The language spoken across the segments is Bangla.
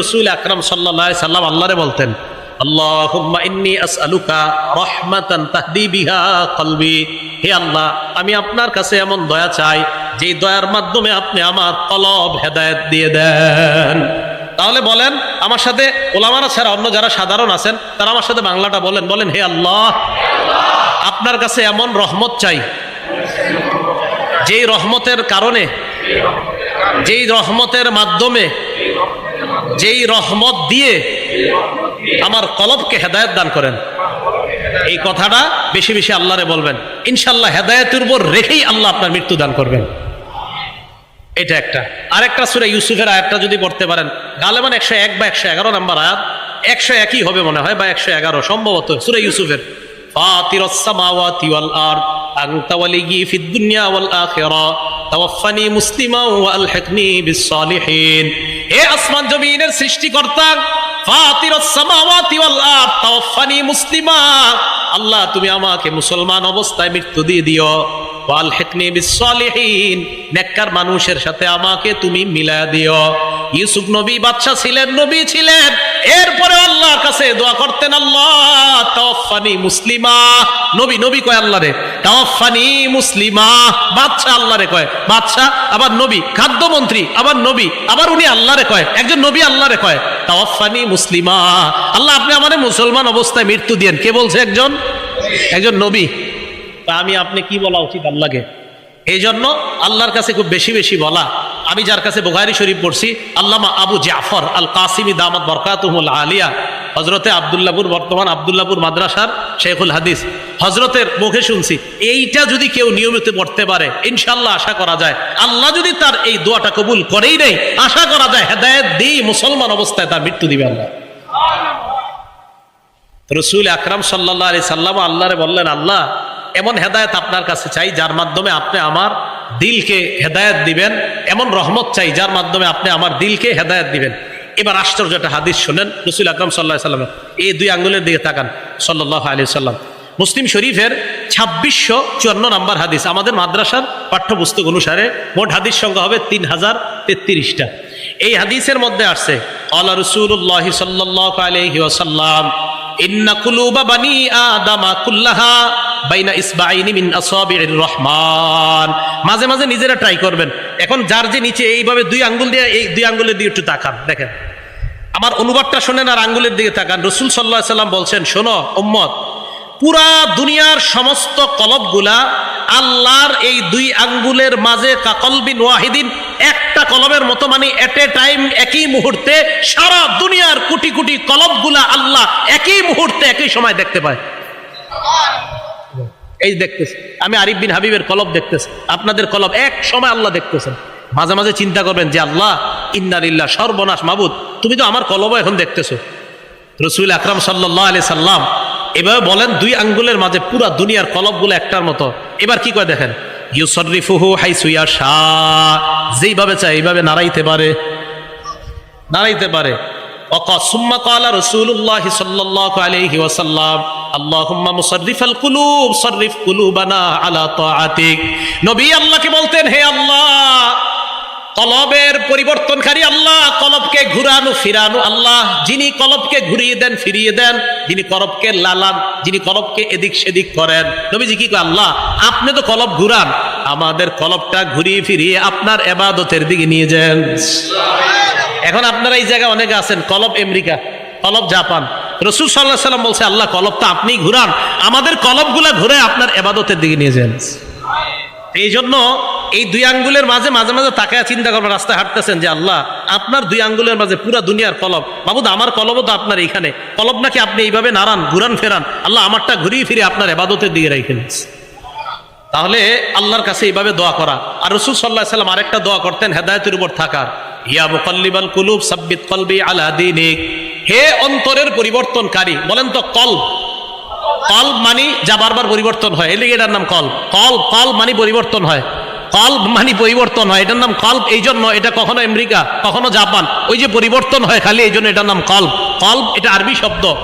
রসুল আকরাম সাল্লাহ সাল্লাম আল্লাহরে বলতেন আমি আপনার কাছে এমন দয়া চাই যে দয়ার মাধ্যমে আপনি আমার কলব হেদায়েত দিয়ে দেন। তাহলে বলেন, আমার সাথে ওলামারা ছাড়া অন্য যারা সাধারণ আছেন, তারা আমার সাথে বাংলাটা বলেন। বলেন, হে আল্লাহ, আপনার কাছে এমন রহমত চাই, যেই রহমতের কারণে, যেই রহমতের মাধ্যমে যেই রহমত দিয়ে আমার কলবকে হেদায়ত দান করেন। এই কথাটা বেশি বেশি আল্লাহরে বলবেন। ইনশাল্লাহ হেদায়তের উপর রেখেই আল্লাহ আপনার মৃত্যু দান করবেন। এটা একটা। আর একটা সুরে ইউসুফের আয়াতটা যদি পড়তে পারেন, গালেমান একশো এক বা একশো এগারো নাম্বার আয়াত, একশো একই হবে মনে হয় বা একশো এগারো, সম্ভবত সুরে ইউসুফের। ফাতিরসামাওয়াতি ওয়াল এ আসমান জমিনের সৃষ্টিকর্তা মুসলিমা। আল্লাহ তুমি আমাকে মুসলমান অবস্থায় মৃত্যু দিয়ে দিও। নেককার মানুষের সাথে আমাকে তুমি মিলায়া দিও। ইউসুফ নবী বাদশা ছিলেন, নবী ছিলেন। এরপরে আল্লাহর কাছে দোয়া করতেন, আল্লাহ তাওয়াফানি মুসলিমা। নবী নবী কয় আল্লাহ রে তাওয়াফানি মুসলিমা। বাদশা আল্লাহ রে কয় বাদশা আবার নবী, খাদ্যমন্ত্রী, আবার নবী, আবার উনি আল্লাহ রে কয়, একজন নবী আল্লাহ রে কয় তাওয়াফানি মুসলিমা। আল্লাহ, আপনি আমাদের মুসলমান অবস্থায় মৃত্যু দিয়েন। কে বলছে একজন? একজন নবী। তা আমি আপনি কি বলা উচিত আল্লাহকে? এই জন্য আল্লাহর কাছে খুব বেশি বেশি বলা। আমি যার কাছে বুখারি শরীফ পড়ছি আল্লামা আবু জাফর আল কাসিমি দামাত বরকাতুমুল আলিয়া। হজরতে আবদুল্লাপুর বর্তমান আবদুল্লাপুর মাদ্রাসার শেখুল হাদিস। হজরতের মুখে শুনছি এইটা যদি কেউ নিয়মিত পড়তে পারে ইনশাল্লাহ আশা করা যায়। আল্লাহ যদি তার এই দোয়াটা কবুল করেই নেই আশা করা যায় হেদায়ত দিই মুসলমান অবস্থায় তার মৃত্যু দিবে আল্লাহ। রসুল আকরাম সাল্লাহ আলি সাল্লাম আল্লাহরে বললেন আল্লাহ এমন হেদায়ত আপনার কাছে চাই, যার মাধ্যমে আপনি আমার দিলকে হেদায়ত দিবেন। এমন রহমত চাই, যার মাধ্যমে আপনি আমার দিলকে হেদায়ত দিবেন। এবার আশ্চর্য একটা হাদিস শোনেন, রসুল আকরাম সাল্লাহ সাল্লামের। এই দুই আঙ্গুলের দিকে তাকান সাল্লাহ আলি সাল্লাম। মুসলিম শরীফের ছাব্বিশশো চুয়ান্ন নম্বর হাদিস, আমাদের মাদ্রাসার পাঠ্যপুস্তক অনুসারে মোট হাদিস সংখ্যা হবে তিন হাজার তেত্রিশটা। এই হাদিসের মধ্যে আসছে আল্লাহ রসুল্লাহ সাল্লাহ আলহি ইন্না কুলুবা বানি আদামা কুল্লাহা বাইনা ইসবাইনি মিন আসাবির রহমান। মাঝে মাঝে নিজেরা ট্রাই করবেন। এখন যার যে নিচে এইভাবে দুই আঙ্গুল দিয়ে, এই দুই আঙ্গুলের দিকে একটু তাকান, দেখেন। আমার অনুবাদটা শোনেন আর আঙ্গুলের দিকে তাকান। রসুল সাল্লাহ সাল্লাম বলছেন, শোনো, উম্মত, পুরা দুনিয়ার সমস্ত কলবগুলা আল্লাহর এই দুই আঙ্গুলের মাঝে কাকলবিন ওয়াহিদিন, একটা কলবের মতো মানে এট এ টাইম একই মুহূর্তে সারা দুনিয়ার কোটি কোটি কলবগুলা আল্লাহ একই মুহূর্তে একই সময় দেখতে পায়। এই দেখতেছি আমি আরিফ বিন হাবিবের কলব দেখতেছি আপনাদের কলব এক সময় আল্লাহ দেখতেছেন। মাঝে মাঝে চিন্তা করবেন যে আল্লাহ ইন্নালিল্লাহ সর্বনাশ মাবুদ, তুমি তো আমার কলব এখন দেখতেছো। রসুল আকরাম সাল্লাহ আলি সাল্লাম এভাবে বলেন, দুই আঙ্গুলের মাঝে পুরা দুনিয়ার কলবগুলো একটার মতো। এবার কি করে দেখেন? ইউসরিফুহু হাইসুয়া শাহ যেইভাবে চায় এইভাবে নাড়াইতে পারে। নাড়াইতে পারে। অক সুম্মা কালা রসুল্লাহ সাল্লাহ আলহি ওয়াসাল্লাম। আল্লাহুম্মা মুসাররিফাল কুলুব সাররিফ কুলুবানা আলা তাআতিক। নবী আল্লাহকে বলতেন, হে আল্লাহ, কলবের পরিবর্তনকারী আল্লাহ, কলবকে ঘুরানো, ফিরানো আল্লাহ। যিনি কলবকে ঘুরিয়ে দেন, ফিরিয়ে দেন, যিনি কলবকে লালান, যিনি কলবকে এদিক সেদিক করেন। নবীজি কি আল্লাহ, আপনি তো কলব ঘুরান, আমাদের কলবটা ঘুরিয়ে ফিরিয়ে আপনার এবাদতের দিকে নিয়ে যান। এখন আপনারা এই জায়গায় অনেকে আছেন, কলব আমেরিকা, কলব জাপান। রসুল সাল্লাহ সাল্লাম বলছে, আল্লাহ কলবটা আপনি ঘুরান। আমাদের কলবগুলা ঘুরে আপনার এবাদতের দিকে নিয়ে যান। এই জন্য এই দুই আঙ্গুলের মাঝে মাঝে মাঝে তাকায় চিন্তা করবেন রাস্তায় হাঁটতেছেন যে, আল্লাহ, আপনার দুই আঙ্গুলের মাঝে পুরা দুনিয়ার কলব বাবুদ, আমার কলবও তো আপনার এইখানে। কলব নাকি আপনি এইভাবে নাড়ান, ঘুরান, ফেরান। আল্লাহ, আমারটা ঘুরিয়ে ফিরে আপনার এবাদতের দিকে রেখে তাহলে আল্লাহর কাছে এইভাবে দোয়া করা। আর রসুল সাল্লাহ সাল্লাম আরেকটা দোয়া করতেন, হেদায়তের উপর থাকার। ইয়া মুকল্লিবাল কুলুব, সাব্বিত কলবি আলা দিনিক। হে অন্তরের পরিবর্তনকারী, বলেন তো কল। কল মানি যা বারবার পরিবর্তন হয়। এলিগে এটার নাম কল। কল কল মানি পরিবর্তন হয়। কল্প মানি পরিবর্তন হয়। এটার নাম কল্প এই জন্য এটা কখনো আমেরিকা, কখনো জাপান, ওই যে পরিবর্তন হয় খালি এই জন্য এটার নাম কল্প কল্প এটা আরবি শব্দ।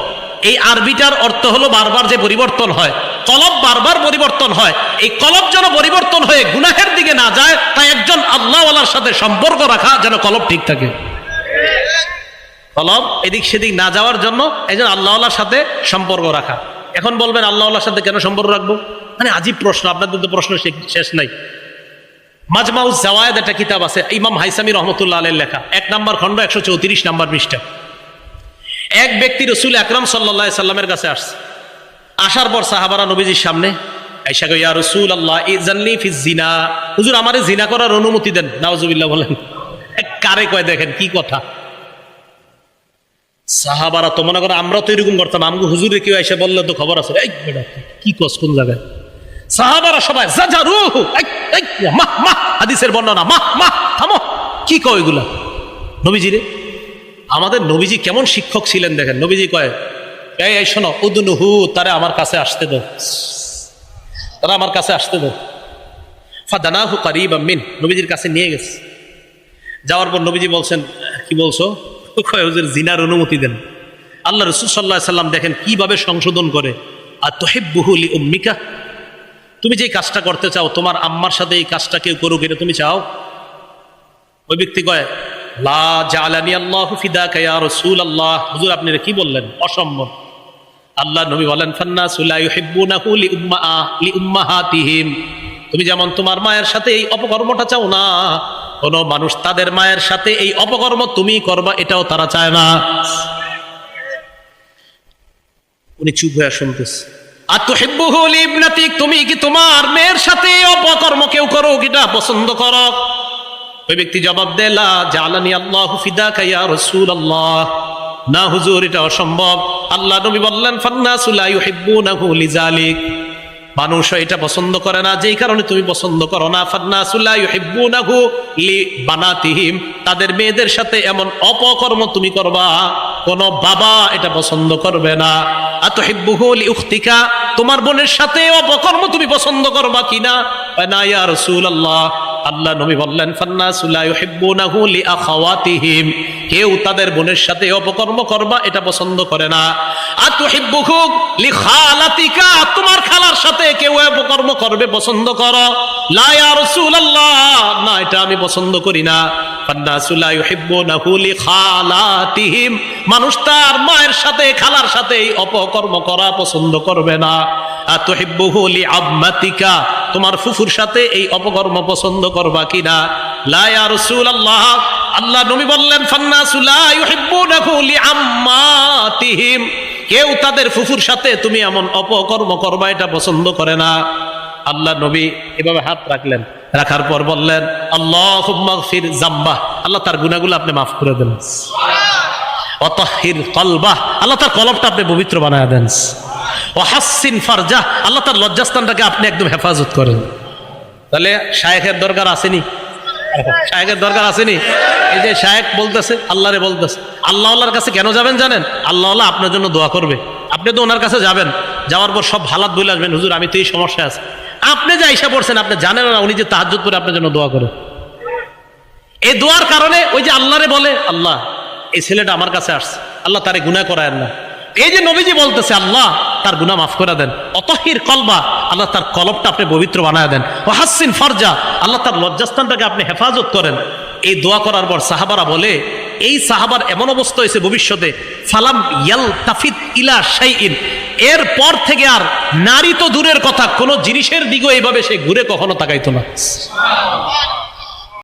এই আরবিটার অর্থ হলো বারবার যে পরিবর্তন হয়। কলব বারবার পরিবর্তন হয়। এই কলব যেন পরিবর্তন হয়ে গুনাহের দিকে না যায়, তাই একজন আল্লাহওয়ালার সাথে সম্পর্ক রাখা যেন কলব ঠিক থাকে। কলব এদিক সেদিক না যাওয়ার জন্য এই জন্য সাথে সম্পর্ক রাখা। এখন বলবেন আল্লাহর সাথে কেন সম্পর্ক রাখব? মানে আজীব প্রশ্ন, আপনাদের তো প্রশ্ন শেষ নাই। মাজমাউজ জাওয়ায়দ একটা কিতাব আছে, ইমাম হাইসামি রহমতুল্লাহ আলের লেখা। এক নম্বর খণ্ড, একশো চৌত্রিশ নম্বর পৃষ্ঠা। এক ব্যক্তি রসুল আকরাম সাল্লাহ সাল্লামের কাছে আসছে। আসার পর সাহাবারা নবীজির সামনে আইসা ইয়া রসুল আল্লাহ ইজানলি জিনা হুজুর, আমারে জিনা করার অনুমতি দেন। নাওজুবিল্লাহ বলেন। কারে কয়, দেখেন কি কথা। সাহাবারা তো মনে করো আমরা তো এরকম করতাম। আমাকে হুজুরে কেউ এসে বললে তো খবর আছে। এই বেটা, কি কস কোন জায়গায়? সাহাবারা সবাই যা যা রুহ মাহ মাহ! হাদিসের বর্ণনা মাহ মাহ থামো! কি কয় এগুলা? নবীজি রে আমাদের নবীজি কেমন শিক্ষক ছিলেন দেখেন। নবীজি কয় এই এই শোনো উদনুহু তারা আমার কাছে আসতে দাও তারা আমার কাছে আসতে দাও ফাদানাহু কারিব মিন নবীজির কাছে নিয়ে গেছে। যাওয়ার পর নবীজি বলছেন কি বলছো? কয় জিনার অনুমতি দেন। আল্লাহ রসুল সাল্লাহ সাল্লাম দেখেন কীভাবে সংশোধন করে। আর তোহেব্বুহুলি উম্মিকা তুমি যে কাজটা করতে চাও, তোমার আম্মার সাথে এই কাজটা কেউ করুক, এটা তুমি চাও? ওই ব্যক্তি কয়, লা জালানি আল্লাহ ফিদা কায়া রসুল আল্লাহ হুজুর, আপনি কি বললেন? অসম্ভব আল্লাহ নবী বলেন ফান্না সুলা ইউহিব্বুনাহু লিউম্মা, লিউম্মাহাতিহিম। তুমি যেমন তোমার মায়ের সাথে এই অপকর্মটা চাও না, কোন মানুষ তাদের মায়ের সাথে এই অপকর্ম তুমি করবা, এটাও তারা চায় না। উনি চুপ হয়ে শুনতেছে। আর তো তুমি কি তোমার মেয়ের সাথে অপকর্ম কেউ করো এটা পছন্দ করো? ওই ব্যক্তি জবাব দেলা জালানি আল্লাহ ফিদা কাইয়া রসুল আল্লাহ না হুজুর, এটা অসম্ভব। আল্লাহ নবী বললেন ফান্না সুলা ইউহিব্বুনাহু লিজালিক। মানুষ এটা পছন্দ করে না, যেই কারণে তুমি পছন্দ করো না। ফান্না সুলা ইউহিব্বুনাহু লি বানাতিহিম। তাদের মেয়েদের সাথে এমন অপকর্ম তুমি করবা, কোন বাবা এটা পছন্দ করবে না। আতহিব্বুহু লি উখতিকা, তোমার বোনের সাথে অপকর্ম তুমি পছন্দ করবা কিনা? না ইয়া রাসূলুল্লাহ, আল্লাহ নবী বললেন ফান্না সুলা ইউহিব্বুনাহু লি আখাওয়াতিহিম। কেউ তাদের বোনের সাথে অপকর্ম করবা, এটা পছন্দ করে না। আতুহিব্বুহু লি খালাতিকা তোমার খালার সাথে কেউ অপকর্ম করবে, পছন্দ করো। লা রাসূলুল্লাহ, না, এটা আমি পছন্দ করি না। ফান্না মানুষ তার মায়ের সাথে, খালার সাথে অপকর্ম করা পছন্দ করবে না। তোমার ফুফুর সাথে এই অপকর্ম পছন্দ করবা কিনা। লা ইয়া রাসূলুল্লাহ, আল্লাহ নবী বললেন লিআম্মাতিহিম কেউ তাদের ফুফুর সাথে তুমি এমন অপকর্ম করবা, এটা পছন্দ করে না। আল্লাহ নবী এভাবে হাত রাখলেন। রাখার পর বললেন আল্লাহ ফির জাম্বা আল্লাহ তার গুনাহগুলো আপনি মাফ করে দেন। অতহির কলবাহ আল্লাহ তার কলবটা আপনি পবিত্র বানায় দেন। ও হাসিন ফারজা আল্লাহ তার লজ্জাস্থানটাকে আপনি একদম হেফাজত করেন। তাহলে শায়েখের দরকার আসেনি? শায়েখের দরকার আসেনি। এই যে শায়েক বলতেছে, আল্লাহরে বলতেছে। আল্লাহ আল্লাহর কাছে কেন যাবেন জানেন? আল্লাহ আল্লাহ আপনার জন্য দোয়া করবে। আপনি তো ওনার কাছে যাবেন। যাওয়ার পর সব হালাত বলে আসবেন, হুজুর, আমি তো এই সমস্যা আছে। আপনি যা ইসা পড়ছেন, আপনি জানেন না, উনি যে তাহাজ্জুদ করে আপনার জন্য দোয়া করে। এই দোয়ার কারণে ওই যে আল্লাহরে বলে, আল্লাহ, এই ছেলেটা আমার কাছে আসছে। আল্লাহ তারে গুনাহ করায় না। এই যে নবীজি বলতেছে, আল্লাহ তার গুনাহ মাফ করে দেন। অতহির কলবা, আল্লাহ তার কলবটা আপনি পবিত্র বানায় দেন। ও হাসিন ফরজা, আল্লাহ তার লজ্জাস্থানটাকে আপনি হেফাজত করেন। এই দোয়া করার পর সাহাবারা বলে, এই সাহাবার এমন অবস্থা হয়েছে ভবিষ্যতে, ফালাম ইয়াল তাফিত ইলা শাইইন। এর পর থেকে আর নারী তো দূরের কথা, কোনো জিনিসের দিকেও এইভাবে সে ঘুরে কখনো তাকাইতো না।